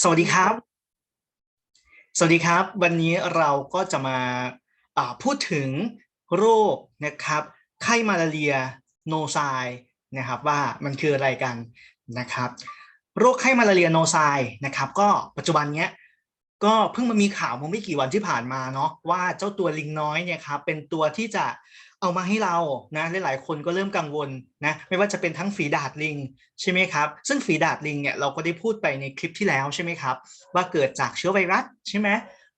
สวัสดีครับ สวัสดีครับ วันนี้เราก็จะมาอ่าพูดถึงโรคนะครับ ไข้มาลาเรียโนไซนะครับว่ามันคืออะไรกันนะครับ โรคไข้มาลาเรียโนไซนะครับ ก็ปัจจุบันเนี้ยก็เพิ่งมามีข่าวเมื่อไม่กี่วันที่ผ่านมาเนาะว่าเจ้าตัวลิงน้อยเนี่ยครับเป็นตัวที่จะ เอามาให้เรานะหลายๆคนก็เริ่มกังวลนะไม่ว่าจะเป็นทั้งฝีดาดลิงใช่ไหมครับซึ่งฝีดาดลิงเนี่ยเราก็ได้พูดไปในคลิปที่แล้วใช่ไหมครับว่าเกิดจากเชื้อไวรัสใช่ไหม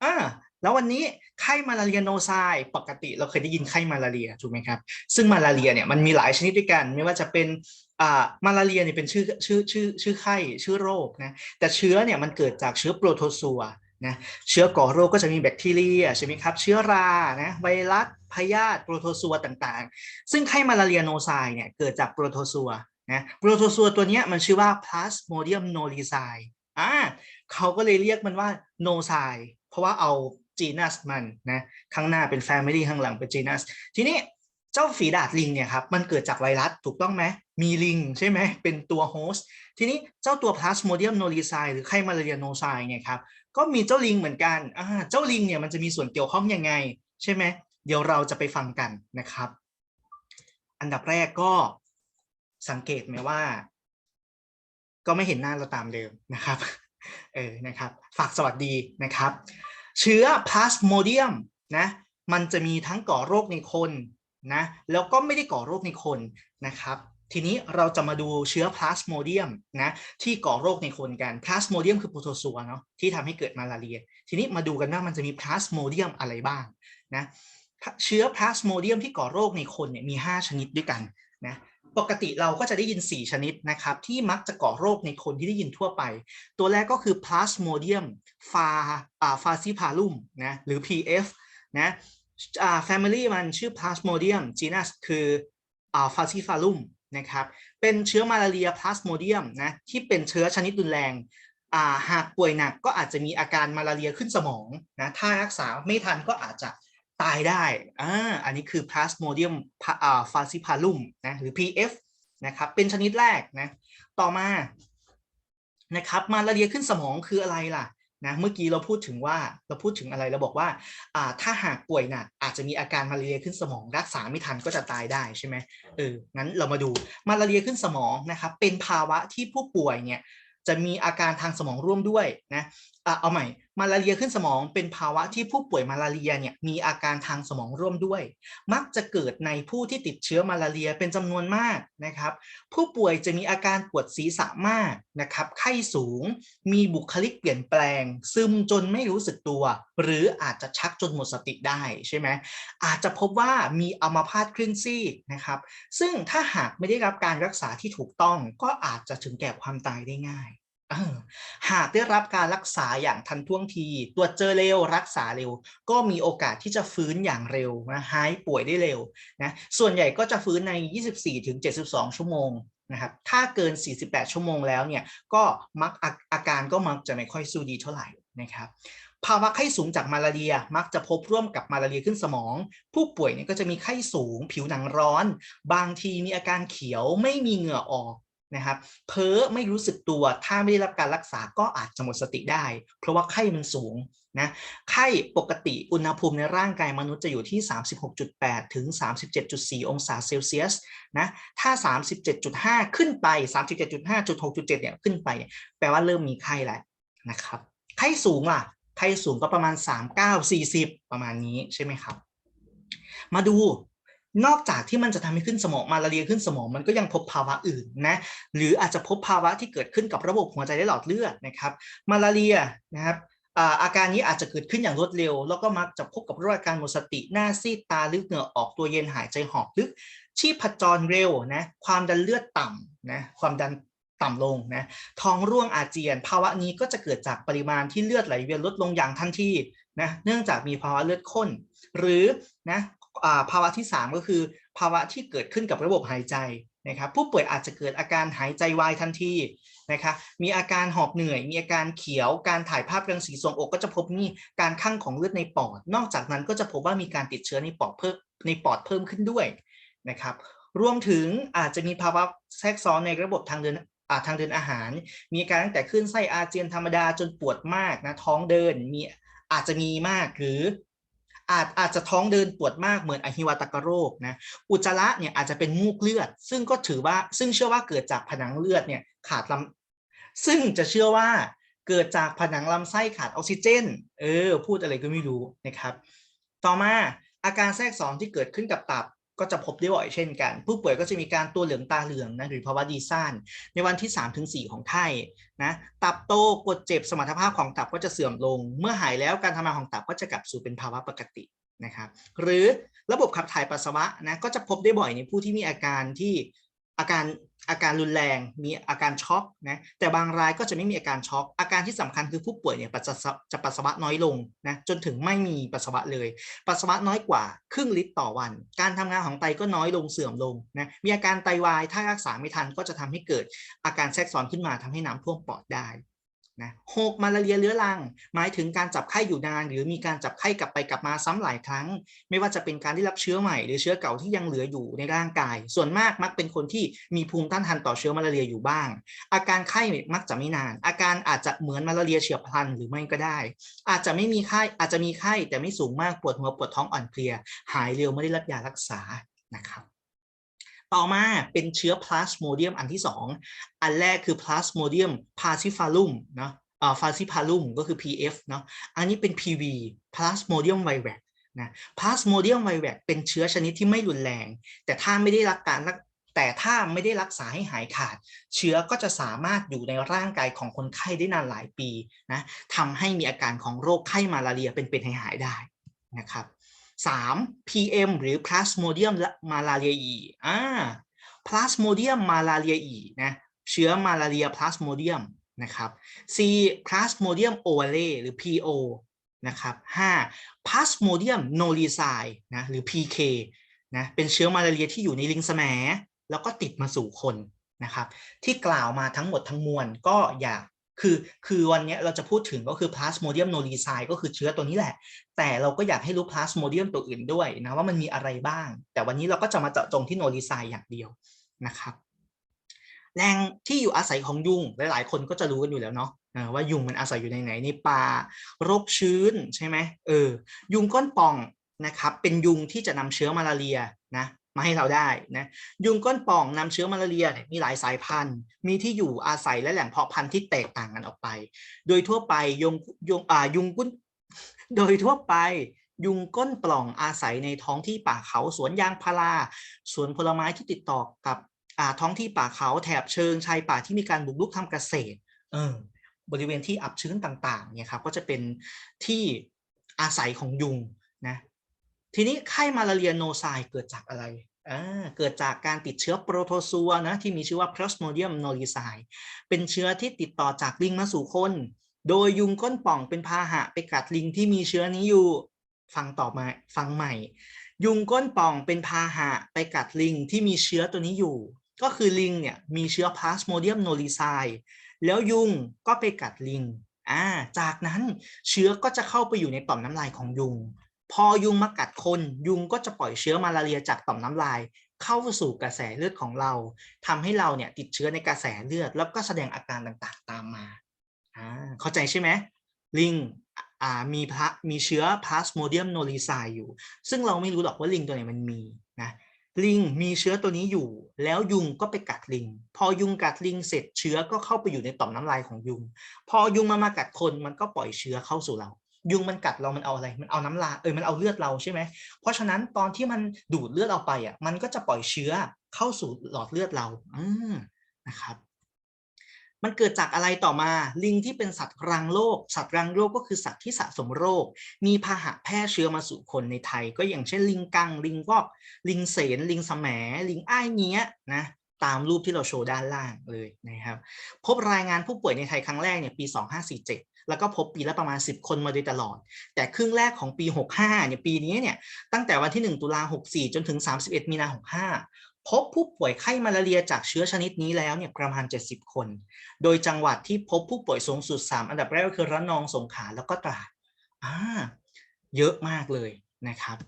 อ่าแล้ววันนี้ไข้มาลาเรียโนไซปกติเราเคยได้ยินไข้มาลาเรียถูกไหมครับซึ่งมาลาเรียเนี่ยมันมีหลายชนิดด้วยกัน ไม่ว่าจะเป็นอ่ามาลาเรียเนี่ยเป็นชื่อชื่อชื่อชื่อไข้ชื่อโรคนะแต่เชื้อเนี่ยมันเกิดจากเชื้อโปรโตซัว นะเชื้อก่อโรคก็จะมีแบคทีเรียใช่ไหมครับเชื้อรานะไวรัสพยาธิโปรโตซัวต่างๆ ซึ่งไข้มาลาเรียโนไซเนี่ยเกิดจากโปรโตซัวนะโปรโตซัวตัวเนี้ยมันชื่อว่า Plasmodium knowlesi อ่าเขาก็เลยเรียกมันว่า n o s i เพราะว่าเอา genus มันนะข้างหน้าเป็น family ข้างหลังเป็น genus ทีนี้เจ้าฝีดาดลิงเนี่ยครับมันเกิดจากไวรัสถูกต้องไหมมีลิงใช่ไหมเป็นตัวโฮสต์ทีนี้เจ้าตัว Plasmodium knowlesi หรือไข้มาลาเรียโนไซเนี่ยครับ ก็มีเจ้าลิงเหมือนกันอ่าเจ้าลิงเนี่ยมันจะมีส่วนเกี่ยวข้องยังไง ใช่ไหมเดี๋ยวเราจะไปฟังกันนะครับ อันดับแรกก็สังเกตไหมว่า ก็ไม่เห็นหน้าเราตามเดิมนะครับเออนะครับ ฝากสวัสดีนะครับ เชื้อพลาสโมเดียมนะมันจะมีทั้งก่อโรคในคนนะแล้วก็ไม่ได้ก่อโรคในคนนะครับ ทีนี้เราจะมาดูเชื้อพลาสโมเดียมนะที่ก่อโรคในคนกันพลาสโมเดียมคือโปรโตซัวเนาะที่ทำให้เกิดมาลาเรีย ทีนี้มาดูกันว่ามันจะมีพลาสโมเดียมอะไรบ้างนะเชื้อพลาสโมเดียมที่ก่อโรคในคนเนี่ยมี 5 ชนิดด้วยกันนะปกติเราก็จะได้ยิน 4 ชนิดนะครับที่มักจะก่อโรคในคนที่ได้ยินทั่วไป ตัวแรกก็คือพลาสโมเดียมฟาอ่าฟาซิพาลุมนะหรือ PF นะอ่า family มันชื่อ Plasmodium genus คืออ่า Falciparum นะครับ เป็นเชื้อมาลาเรียพลาสโมเดียมนะที่เป็นเชื้อชนิดรุนแรงาหากป่วยหนักก็อาจจะมีอาการมาลาเรียขึ้นสมองนะถ้ารักษาไม่ทันก็อาจจะตายได้อ่าอันนี้คือพลาสโมเดียมอ่าฟาซิพาลุมนะหรือ PF นะครับเป็นชนิดแรกนะต่อมานะครับมาลาเรียขึ้นสมองคืออะไรล่ะ นะเมื่อกี้เราพูดถึงว่าเราพูดถึงอะไรเราบอกว่าอ่าถ้าหากป่วยหนักอาจจะมีอาการมาลาเรียขึ้นสมอง รักษาไม่ทันก็จะตายได้ใช่ไหมเอองั้นเรามาดูมาลาเรียขึ้นสมองนะครับเป็นภาวะที่ผู้ป่วยเนี่ยจะมีอาการทางสมองร่วมด้วยนะอะเอาใหม่ มาลาเรียขึ้นสมองเป็นภาวะที่ผู้ป่วยมาลาเรียเนี่ยมีอาการทางสมองร่วมด้วย มักจะเกิดในผู้ที่ติดเชื้อมาลาเรียเป็นจำนวนมากนะครับ ผู้ป่วยจะมีอาการปวดศีรษะมากนะครับ ไข้สูง มีบุคลิกเปลี่ยนแปลง ซึมจนไม่รู้สึกตัว หรืออาจจะชักจนหมดสติได้ใช่ไหมอาจจะพบว่ามีอัมพาตครึ่งซีกนะครับ ซึ่งถ้าหากไม่ได้รับการรักษาที่ถูกต้องก็อาจจะถึงแก่ความตายได้ง่าย หากได้รับการรักษาอย่างทันท่วงที ตรวจเจอเร็วรักษาเร็ว ก็มีโอกาสที่จะฟื้นอย่างเร็วนะหายป่วยได้เร็วนะส่วนใหญ่ก็จะฟื้นใน 24-72 ชั่วโมงนะครับถ้าเกิน 48 ชั่วโมงแล้วเนี่ยก็มักอาอาการก็มักจะไม่ค่อยสู้ดีเท่าไหร่นะครับภาวะไข้สูงจากมาลาเรียมักจะพบร่วมกับมาลาเรียขึ้นสมอง ผู้ป่วยเนี่ยก็จะมีไข้สูง ผิวหนังร้อน บางทีมีอาการเขียวไม่มีเหงื่อออก นะครับเพ้อไม่รู้สึกตัวถ้าไม่ได้รับการรักษาก็อาจจะหมดสติได้ เพราะว่าไข้มันสูงนะไข้ปกติอุณหภูมิในร่างกายมนุษย์จะอยู่ที่ 36.8 ถึง 37.4 องศาเซลเซียสนะถ้า 37.5 ขึ้นไป 37.5.6.7 เนี่ยขึ้นไป แปลว่าเริ่มมีไข้แล้วนะครับไข้สูงล่ะไข้สูงก็ประมาณ 39 40 ประมาณนี้ใช่ไหมครับ มาดู นอกจากที่มันจะทำให้ขึ้นสมองมาลาเรียขึ้นสมองมันก็ยังพบภาวะอื่นนะหรืออาจจะพบภาวะที่เกิดขึ้นกับระบบหัวใจและหลอดเลือดนะครับมาลาเรียนะครับอาการนี้อาจจะเกิดขึ้นอย่างรวดเร็ว แล้วก็มักจะพบกับโรคอาการหมดสติหน้าซีดตาลึกเหงื่อออกตัวเย็นหายใจหอบลึก ชีพจรเร็วนะความดันเลือดต่ำนะความดันต่ำลงนะท้องร่วงอาเจียน ภาวะนี้ก็จะเกิดจากปริมาณที่เลือดไหลเวียนลดลงอย่างทันทีนะเนื่องจากมีภาวะเลือดข้น หรือนะ ภาวะที่ 3 ก็คือภาวะที่เกิดขึ้นกับระบบหายใจนะครับผู้ป่วยอาจจะเกิดอาการหายใจวายทันทีนะครับมีอาการหอบเหนื่อย มีอาการเขียว การถ่ายภาพรังสีทรวงอกก็จะพบมีการคั่งของเลือดในปอด นอกจากนั้นก็จะพบว่ามีการติดเชื้อในปอดเพิ่มในปอดเพิ่มขึ้นด้วยนะครับรวมถึงอาจจะมีภาวะแทรกซ้อนในระบบทางเดินาทางเดินอาหาร มีอาการตั้งแต่ขึ้นไส้อาเจียนธรรมดาจนปวดมากนะท้องเดินมีอาจจะมีมากหรือ อาจอาจจะท้องเดินปวดมากเหมือนอหิวาตกโรคนะอุจจาระเนี่ยอาจจะเป็นมูกเลือด ซึ่งก็ถือว่าซึ่งเชื่อว่าเกิดจากผนังเลือดเนี่ยขาดลำซึ่งจะเชื่อว่าเกิดจากผนังลำไส้ขาดออกซิเจน เออ พูดอะไรก็ไม่รู้นะครับ ต่อมาอาการแทรกซ้อนที่เกิดขึ้นกับตับ ก็จะพบได้บ่อยเช่นกัน ผู้ป่วยก็จะมีการตัวเหลืองตาเหลืองนะหรือภาวะดีซ่านในวันที่ 3-4 ของไข้นะตับโตกดเจ็บสมรรถภาพของตับก็จะเสื่อมลง เมื่อหายแล้วการทำงานของตับก็จะกลับสู่เป็นภาวะปกตินะครับ หรือระบบขับถ่ายปัสสาวะนะก็จะพบได้บ่อยในผู้ที่มีอาการที่ อาการอาการรุนแรงมีอาการช็อกนะแต่บางรายก็จะไม่มีอาการช็อก อาการที่สำคัญคือผู้ป่วยเนี่ยปัสสาวะจะปัสสาวะน้อยลงนะจนถึงไม่มีปัสสาวะเลย ปัสสาวะน้อยกว่าครึ่งลิตรต่อวัน การทำงานของไตก็น้อยลงเสื่อมลงนะมีอาการไตวายถ้ารักษาไม่ทันก็จะทำให้เกิดอาการแทรกซ้อนขึ้นมาทำให้น้ำท่วมปอดได้ นะหกมาลาเรียเรื้อรัง หมายถึงการจับไข้อยู่นาน หรือมีการจับไข้กลับไปกลับมาซ้ำหลายครั้ง ไม่ว่าจะเป็นการได้รับเชื้อใหม่ หรือเชื้อเก่าที่ยังเหลืออยู่ในร่างกาย ส่วนมากมักเป็นคนที่มีภูมิต้านทานต่อเชื้อมาลาเรียอยู่บ้าง อาการไข้มักจะไม่นาน อาการอาจจะเหมือนมาลาเรียเฉียบพลันหรือไม่ก็ได้ อาจจะไม่มีไข้อาจจะมีไข้แต่ไม่สูงมากปวดหัวปวดท้องอ่อนเพลีย หายเร็วไม่ได้รับยารักษานะครับ ต่อมาเป็นเชื้อพลาสโมเดียมอันที่ 2 อันแรกคือพลาสโมเดียมพาซิฟาลุมเนาะอ่าฟาซิพาลุมก็คือ PF เนาะอันนี้เป็น PV Plasmodium vivax นะ Plasmodium vivax เป็นเชื้อชนิดที่ไม่รุนแรง แต่ถ้าไม่ได้รับการรักแต่ถ้าไม่ได้รักษาให้หายขาด เชื้อก็จะสามารถอยู่ในร่างกายของคนไข้ได้นานหลายปีนะทำให้มีอาการของโรคไข้มาลาเรียเป็นเป็นให้หายได้นะครับ 3. PM หรือ Plasmodium malariae อ่า Plasmodium malariae นะเชื้อมาลาเรีย Plasmodium นะครับ C Plasmodium ovale หรือ PO นะครับ 5 Plasmodium nollici นะหรือ PK นะเป็นเชื้อมาลาเรียที่อยู่ในลิงแสมแล้วก็ติดมาสู่คนนะครับ ที่กล่าวมาทั้งหมดทั้งมวลก็อยาก คือคือวันนี้เราจะพูดถึงก็คือ Plasmodium nollici ก็คือเชื้อตัวนี้แหละ แต่เราก็อยากให้รู้ Plasmodium ตัวอื่นด้วยนะว่ามันมีอะไรบ้าง แต่วันนี้เราก็จะมาเจาะจงที่ nollici อย่างเดียวนะครับแหลงที่อยู่อาศัยของยุงหลาย ๆ คนก็จะรู้กันอยู่แล้วเนาะว่ายุงมันอาศัยอยู่ในไหนในป่าโรกชื้นใช่ไหมเออยุงก้นป่องนะครับเป็นยุงที่จะนำเชื้อมาลาเรียนะ มาให้เราได้นะยุงก้นป่องนำเชื้อมาลาเรียมีหลายสายพันธุ์ มีที่อยู่อาศัยและแหล่งเพาะพันธุ์ที่แตกต่างกันออกไป โดยทั่วไปยุงยุงอ่ายุงก้นโดยทั่วไปยุงก้นปล่องอาศัยในท้องที่ป่าเขาสวนยางพาราสวนผลไม้ที่ติดต่อกับอ่าท้องที่ป่าเขาแถบเชิงชายป่าที่มีการบุกรุกทำเกษตรเออบริเวณที่อับชื้นต่างๆเนี่ยครับก็จะเป็นที่อาศัยของยุงนะทีนี้ไข้มาลาเรียโนไซเกิดจากอะไร เกิดจากการติดเชื้อโปรโตซัวนะที่มีชื่อว่า Plasmodium nollici เป็นเชื้อที่ติดต่อจากลิงมาสู่คน โดยยุงก้นป่องเป็นพาหะไปกัดลิงที่มีเชื้อนี้อยู่ ฟังต่อมาฟังใหม่ ยุงก้นป่องเป็นพาหะไปกัดลิงที่มีเชื้อตัวนี้อยู่ ก็คือลิงเนี่ยมีเชื้อ Plasmodium nollici แล้วยุงก็ไปกัดลิงอ่าจากนั้นเชื้อก็จะเข้าไปอยู่ในต่อมน้ำลายของยุง พอยุงมากัดคนยุงก็จะปล่อยเชื้อมาลาเรียจากต่อมน้ำลาย เข้าสู่กระแสเลือดของเราทำให้เราเนี่ยติดเชื้อในกระแสเลือด แล้วก็แสดงอาการต่างๆ ตามมาอ่าเข้าใจใช่ไหมลิงอ่ามีพระมีเชื้อ Plasmodium nollici อยู่ ซึ่งเราไม่รู้หรอกว่าลิงตัวไหนมันมีนะลิงมีเชื้อตัวนี้อยู่ แล้วยุงก็ไปกัดลิง พอยุงกัดลิงเสร็จเชื้อก็เข้าไปอยู่ในต่อมน้ำลายของยุง พอยุงมามากัดคนมันก็ปล่อยเชื้อเข้าสู่เรา ยุงมันกัดเรามันเอาอะไร มันเอาน้ำลายเออมันเอาเลือดเราใช่ไหมเพราะฉะนั้นตอนที่มันดูดเลือดเราไปอะมันก็จะปล่อยเชื้อเข้าสู่หลอดเลือดเราอืมนะครับ มันเกิดจากอะไรต่อมา ลิงที่เป็นสัตว์รังโรคสัตว์รังโรคก็คือสัตว์ที่สะสมโรค มีพาหะแพร่เชื้อมาสู่คนในไทย ก็อย่างเช่นลิงกัง ลิงวอก ลิงเสนลิงสมแหมลิงอ้ายเนี้ยนะตามรูปที่เราโชว์ด้านล่างเลยนะครับ พบรายงานผู้ป่วยในไทยครั้งแรกเนี่ยปี 2547 แล้วก็พบปีละประมาณ 10 คนมาโดยตลอด แต่ครึ่งแรกของปี 65เนี่ยปีนี้เนี่ยตั้งแต่วันที่ 1 ตุลา64 จนถึง 31 มีนา 65 พบผู้ป่วยไข้มาลาเรียจากเชื้อชนิดนี้แล้วเนี่ยประมาณ 70 คน โดยจังหวัดที่พบผู้ป่วยสูงสุด 3 อันดับแรกก็คือระนองสงขลาแล้วก็ตราดอ่าเยอะมากเลยนะครับ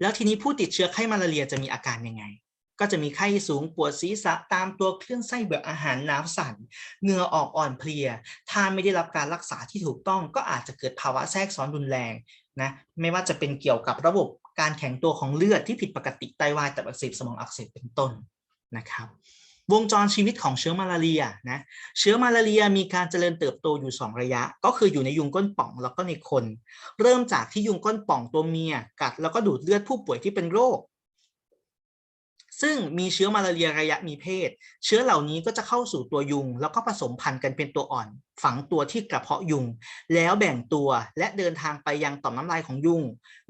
แล้วทีนี้ผู้ติดเชื้อไข้มาลาเรียจะมีอาการยังไง ก็จะมีไข้สูงปวดศีรษะตามตัวเคลื่อนไส้เบื่ออาหารนาวสั่นเหงื่อออกอ่อนเพลีย ถ้าไม่ได้รับการรักษาที่ถูกต้องก็อาจจะเกิดภาวะแทรกซ้อนรุนแรงนะไม่ว่าจะเป็นเกี่ยวกับระบบการแข็งตัวของเลือดที่ผิดปกติไตวายตับอักเสบสมองอักเสบเป็นต้นนะครับวงจรชีวิตของเชื้อมาลาเรียนะเชื้อมาลาเรียมีการเจริญเติบโตอยู่ 2 ระยะ ก็คืออยู่ในยุงก้นป่องแล้วก็ในคน เริ่มจากที่ยุงก้นป่องตัวเมียกัดแล้วก็ดูดเลือดผู้ป่วยที่เป็นโรค ซึ่งมีเชื้อมาลาเรียระยะมีเพศ เชื้อเหล่านี้ก็จะเข้าสู่ตัวยุง แล้วก็ผสมพันธุ์กันเป็นตัวอ่อน ฝังตัวที่กระเพาะยุง แล้วแบ่งตัวและเดินทางไปยังต่อมน้ำลายของยุง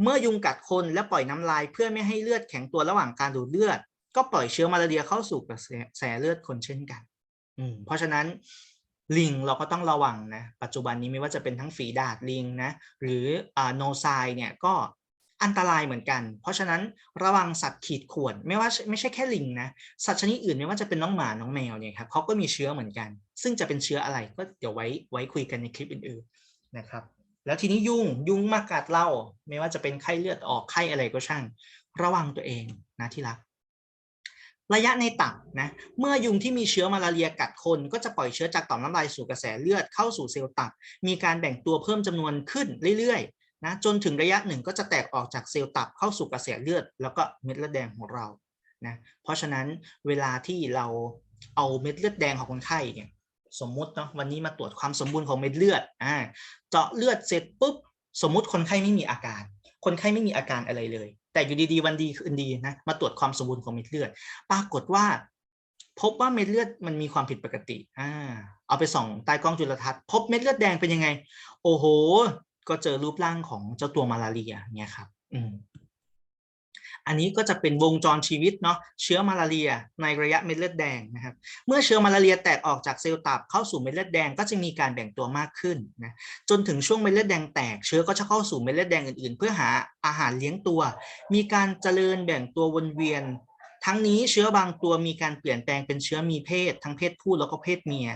เมื่อยุงกัดคนและปล่อยน้ำลายเพื่อไม่ให้เลือดแข็งตัวระหว่างการดูดเลือด ก็ปล่อยเชื้อมาลาเรียเข้าสู่กระแสเลือดคนเช่นกัน อืมเพราะฉะนั้นลิงเราก็ต้องระวังนะ ปัจจุบันนี้ไม่ว่าจะเป็นทั้งฝีดาดลิงนะ หรือโนไซเนี่ยก็ อันตรายเหมือนกัน เพราะฉะนั้นระวังสัตว์ขีดข่วนไม่ว่าไม่ใช่แค่ลิงนะสัตว์ชนิดอื่นไม่ว่าจะเป็นน้องหมาน้องแมวเนี่ยครับเขาก็มีเชื้อเหมือนกัน ซึ่งจะเป็นเชื้ออะไรก็เดี๋ยวไว้ไว้คุยกันในคลิปอื่นๆนะครับ แล้วทีนี้ยุงยุงมากัดเราไม่ว่าจะเป็นไข้เลือดออกไข้อะไรก็ช่าง ระวังตัวเองนะที่รักระยะในตับนะเมื่อยุงที่มีเชื้อมาลาเรียกัดคน ก็จะปล่อยเชื้อจากต่อมน้ำลายสู่กระแสเลือดเข้าสู่เซลล์ตับ มีการแบ่งตัวเพิ่มจำนวนขึ้นเรื่อยๆ นะจนถึงระยะหนึ่งก็จะแตกออกจากเซลล์ตับเข้าสู่กระแสเลือด แล้วก็เม็ดเลือดแดงของเรานะเพราะฉะนั้นเวลาที่เราเอาเม็ดเลือดแดงของคนไข้เนี่ยสมมติเนาะวันนี้มาตรวจความสมบูรณ์ของเม็ดเลือดอ่าเจาะเลือดเสร็จปุ๊บสมมติคนไข้ไม่มีอาการ คนไข้ไม่มีอาการอะไรเลย แต่อยู่ดีๆ วันดีคืนดีนะมาตรวจความสมบูรณ์ของเม็ดเลือด ปรากฏว่า พบว่าเม็ดเลือดมันมีความผิดปกติอ่าเอาไปส่องใต้กล้องจุลทรรศน์พบเม็ดเลือดแดงเป็นยังไง โอ้โห ก็เจอรูปร่างของเจ้าตัวมาลาเรียเนี่ยครับอืมอันนี้ก็จะเป็นวงจรชีวิตเนาะเชื้อมาลาเรียในระยะเม็ดเลือดแดงนะครับ เมื่อเชื้อมาลาเรียแตกออกจากเซลล์ตับเข้าสู่เม็ดเลือดแดงก็จะมีการแบ่งตัวมากขึ้นนะจนถึงช่วงเม็ดเลือดแดงแตกเชื้อก็จะเข้าสู่เม็ดเลือดแดงอื่นๆ เพื่อหาอาหารเลี้ยงตัว มีการเจริญแบ่งตัววนเวียน ทั้งนี้เชื้อบางตัวมีการเปลี่ยนแปลงเป็นเชื้อมีเพศ ทั้งเพศผู้แล้วก็เพศเมีย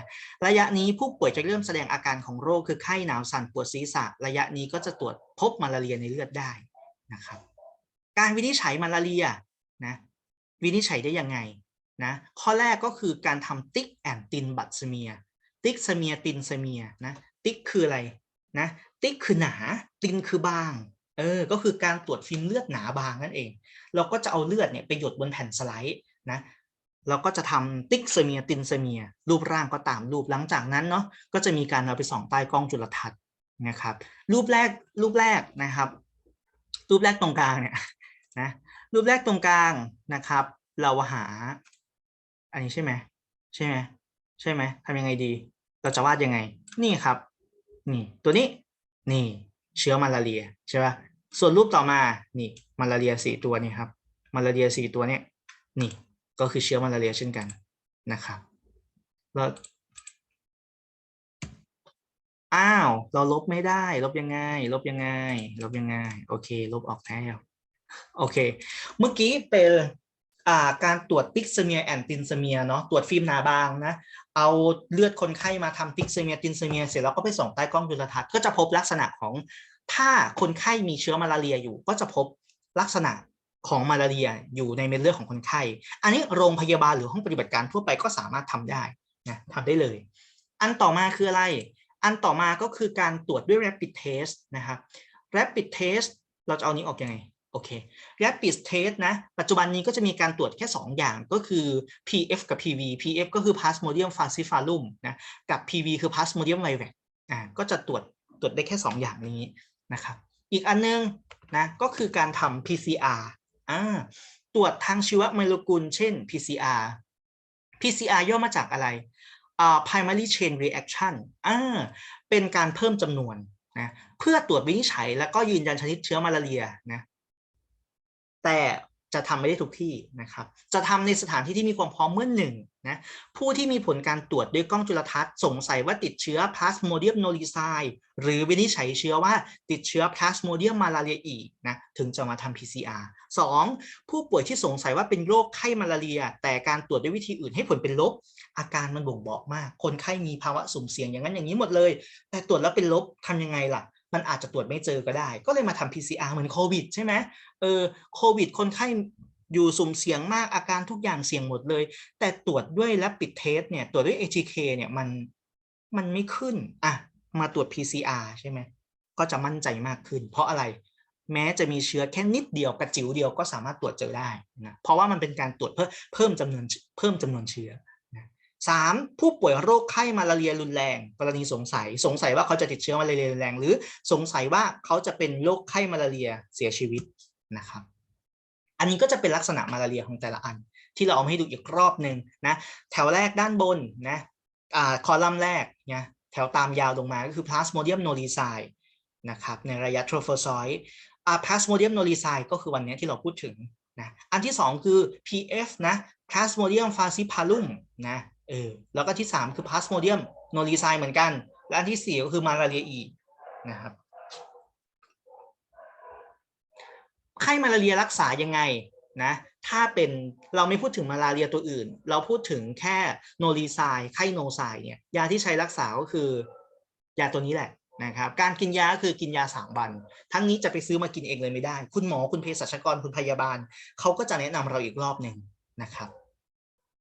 ระยะนี้ผู้ป่วยจะเริ่มแสดงอาการของโรคคือไข้หนาวสั่นปวดศีรษะ ระยะนี้ก็จะตรวจพบมาลาเรียในเลือดได้นะครับ การวินิจฉัยมาลาเรียนะวินิจฉัยได้ยังไงนะข้อแรกก็คือการทำติ๊กแอนตินบัตสเมียติ๊กสเมียตินสเมียนะติ๊กคืออะไรนะติ๊กคือหนาตินคือบาง เออ ก็คือการตรวจฟิล์มเลือดหนาบางนั่นเอง เราก็จะเอาเลือดเนี่ยไปหยดบนแผ่นสไลด์นะ เราก็จะทำติ๊กเซเมียตินเซเมีย รูปร่างก็ตามรูป หลังจากนั้นเนาะ ก็จะมีการเอาไปส่องใต้กล้องจุลทรรศน์นะครับ รูปแรก รูปแรกนะครับ รูปแรกตรงกลางเนี่ยนะ รูปแรกตรงกลางนะครับ เราหา อันนี้ใช่ไหมใช่ไหมใช่ไหมทำยังไงดี เราจะวาดยังไง นี่ครับ นี่ ตัวนี้ นี่ เชื้อมาลาเรียใช่ปะส่วนรูปต่อมานี่มาลาเรียสี่ตัวนี่ครับมาลาเรียสี่ตัวเนี่ยนี่ก็คือเชื้อมาลาเรียเช่นกันนะครับแล้วอ้าว เราลบไม่ได้ ลบยังไง ลบยังไง ลบยังไง โอเค ลบออกแล้วโอเค เมื่อกี้เป็นอ่าการตรวจติ๊กเซเมียแอนตินเซเมียเนาะตรวจฟิล์มหนาบางนะ เอาเลือดคนไข้มาทำติกเซเมียตินเซเมียเสร็จแล้วก็ไปส่องใต้กล้องจุลทรรศน์ก็จะพบลักษณะของถ้าคนไข้มีเชื้อมาลาเรียอยู่ ก็จะพบลักษณะของมาลาเรียอยู่ในเม็ดเลือดของคนไข้ อันนี้โรงพยาบาลหรือห้องปฏิบัติการทั่วไปก็สามารถทำได้นะทำได้เลย อันต่อมาคืออะไร อันต่อมาก็คือการตรวจด้วย rapid test นะครับ rapid test เราจะเอานี้ออกยังไง โอเค rapid test นะ ปัจจุบันนี้ก็จะมีการตรวจแค่ 2 อย่างก็คือ PF กับ PV PF ก็คือ Plasmodium falciparum นะกับ PV คือ Plasmodium vivax อ่าก็จะตรวจตรวจได้แค่ 2 อย่างนี้นะครับอีกอันนึงนะก็คือการทำ PCR อ่าตรวจทางชีวโมเลกุล เช่น PCR PCR ย่อมาจากอะไรอ่า primary chain reaction อ่าเป็นการเพิ่มจำนวนนะเพื่อตรวจวินิจฉัย แล้วก็ยืนยันชนิดเชื้อมาลาเรียนะ แต่จะทำไม่ได้ทุกที่นะครับ จะทำในสถานที่ที่มีความพร้อมเมื่อหนึ่งนะ ผู้ที่มีผลการตรวจด้วยกล้องจุลทรรศน์สงสัยว่าติดเชื้อ Plasmodium knowlesi หรือวินิจฉัยเชื้อว่าติดเชื้อ Plasmodium malaria อีกนะ ถึงจะมาทำ PCR 2. ผู้ป่วยที่สงสัยว่าเป็นโรคไข้มาลาเรีย แต่การตรวจด้วยวิธีอื่นให้ผลเป็นลบ อาการมันบ่งบอกมาก คนไข้มีภาวะสุ่มเสี่ยงอย่างนั้นอย่างนี้หมดเลย แต่ตรวจแล้วเป็นลบทำยังไงล่ะ มันอาจจะตรวจไม่เจอก็ได้ ก็เลยมาทำ PCR เหมือนโควิดใช่ไหมเออโควิดคนไข้อยู่สุ่มเสี่ยงมากอาการทุกอย่างเสี่ยงหมดเลย แต่ตรวจด้วยและปิดเทสเนี่ยตรวจด้วย ATK เนี่ยมันมันไม่ขึ้นอะมาตรวจ PCR ใช่ไหมก็จะมั่นใจมากขึ้น เพราะอะไรแม้จะมีเชื้อแค่นิดเดียวกระจิ๋วเดียวก็สามารถตรวจเจอได้นะเพราะว่ามันเป็นการตรวจเพิ่มเพิ่มจำนวนเพิ่มจำนวนเชื้อ นะสามผู้ป่วยโรคไข้มาลาเรียรุนแรง กรณีสงสัย สงสัยว่าเขาจะติดเชื้อมาลาเรียรุนแรง หรือสงสัยว่าเขาจะเป็นโรคไข้มาลาเรียเสียชีวิตนะครับ อันนี้ก็จะเป็นลักษณะมาลาเรียของแต่ละอัน ที่เราเอามาให้ดูอีกรอบหนึ่งนะแถวแรกด้านบนนะอ่าคอลัมน์แรกเนี่ยแถวตามยาวลงมาก็คือ Plasmodium nollici นะครับในระยะ trophozoite อ่า Plasmodium nollici ก็คือวันนี้ที่เราพูดถึงนะอันที่ 2 คือ PF นะ Plasmodium falciparum นะ เออแล้วก็ที่3คือ Plasmodium nollici เหมือนกัน และอันที่4ก็คือมาลาเรียอีนะครับไข้มาลาเรียรักษายังไงนะถ้าเป็นเราไม่พูดถึงมาลาเรียตัวอื่น เราพูดถึงแค่โนรีไซไข้โนไซเนี่ยยาที่ใช้รักษาก็คือยาตัวนี้แหละนะครับการกินยาคือกินยาสามวัน ทั้งนี้จะไปซื้อมากินเองเลยไม่ได้ คุณหมอคุณเภสัชกรคุณพยาบาล เขาก็จะแนะนำเราอีกรอบหนึ่งนะครับ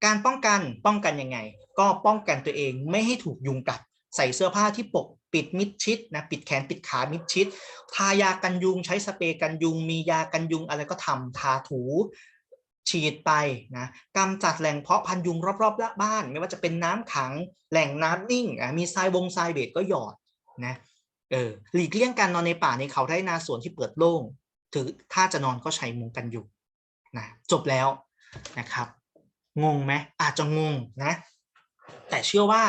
การป้องกันป้องกันยังไง ก็ป้องกันตัวเองไม่ให้ถูกยุงกัด ใส่เสื้อผ้าที่ปกปิดมิดชิดนะปิดแขนปิดขามิดชิด ทายากันยุงใช้สเปรย์กันยุง มียากันยุงอะไรก็ทำทาถูฉีดไปนะกำจัดแหล่งเพาะพันยุงรอบๆบ้าน ไม่ว่าจะเป็นน้ำขังแหล่งน้ำนิ่งมีทรายวงทรายเบดก็หยอดนะเออหลีกเลี่ยงการนอนในป่าในเขาไร่นาสวนที่เปิดโล่ง ถือถ้าจะนอนก็ใช้มุงกันยุงนะจบแล้วนะครับ งงไหมอาจจะงงนะ แต่เชื่อว่า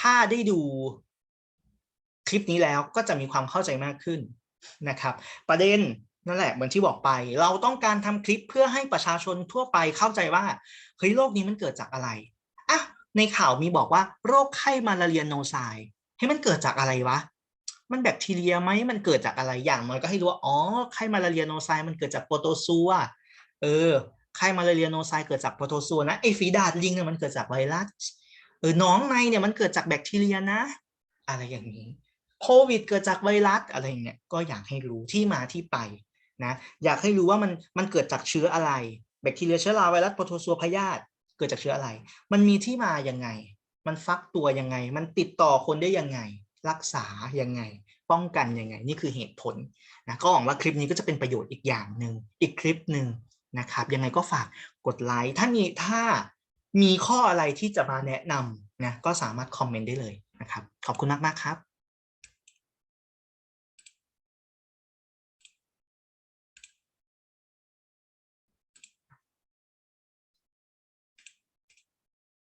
ถ้าได้ดูคลิปนี้แล้วก็จะมีความเข้าใจมากขึ้นนะครับ ประเด็นนั่นแหละเหมือนที่บอกไป เราต้องการทำคลิปเพื่อให้ประชาชนทั่วไปเข้าใจว่าเฮ้ยโรคนี้มันเกิดจากอะไรอะในข่าวมีบอกว่าโรคไข้มาลาเรียโนไซให้มันเกิดจากอะไรวะ มันแบคทีเรียไหมมันเกิดจากอะไรอย่างน้อยก็ให้รู้ว่าอ๋อไข้มาลาเรียโนไซมันเกิดจากโปรโตซัวเออ ไข้มาลาเรียโนไซเกิดจากโปรโตซัวนะไอฝีดาดลิงเนี่ยมันเกิดจากไวรัสเออน้องในเนี่ยมันเกิดจากแบคทีเรียนะ อะไรอย่างนี้โควิด เกิดจากไวรัสอะไรอย่างเงี้ยก็อยากให้รู้ที่มาที่ไปนะอยากให้รู้ว่ามันมันเกิดจากเชื้ออะไร แบคทีเรียเชื้อราไวรัสโปรโตซัวพยาธิเกิดจากเชื้ออะไร มันมีที่มายังไง มันฟักตัวยังไง มันติดต่อคนได้ยังไง รักษายังไง ป้องกันยังไง นี่คือเหตุผลนะก็หวังว่าคลิปนี้ก็จะเป็นประโยชน์อีกอย่างหนึ่งอีกคลิปหนึ่ง นะครับยังไงก็ฝากกดไลค์ถ้ามีถ้ามีข้ออะไรที่จะมาแนะนำนะก็สามารถคอมเมนต์ได้เลยนะครับ ขอบคุณมาก ๆ ครับ